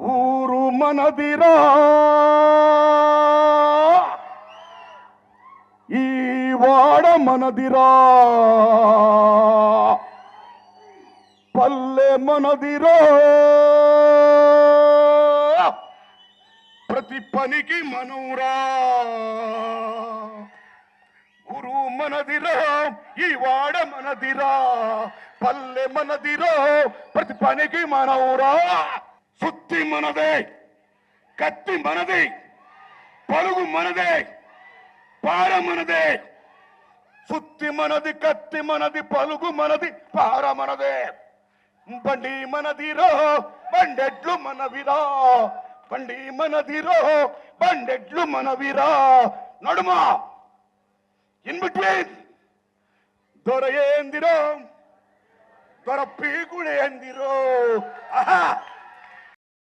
ఊరు మనదిరా. ఈ వాడ మనదిరా. పల్లె మనదిరా. ప్రతి పనికి మనవురా. గురు మనదిరా ఈ వాడ మనదిరా. పల్లె మనదిరా ప్రతి పనికి మనవురా. సుత్తి మనదే కత్తి మనది పరుగు మనదే పార మనదే. సుత్తి మనది కత్తి మనది పలుగు మనది పార మనదే. బండి మనదిరో బండెడ్లు మనవిరా బండి మనదిరో బండెడ్లు మనవిరా నడుమ. In between. దొర ఏందిరో. దొర పీకుడు ఏందిరో ఆహా.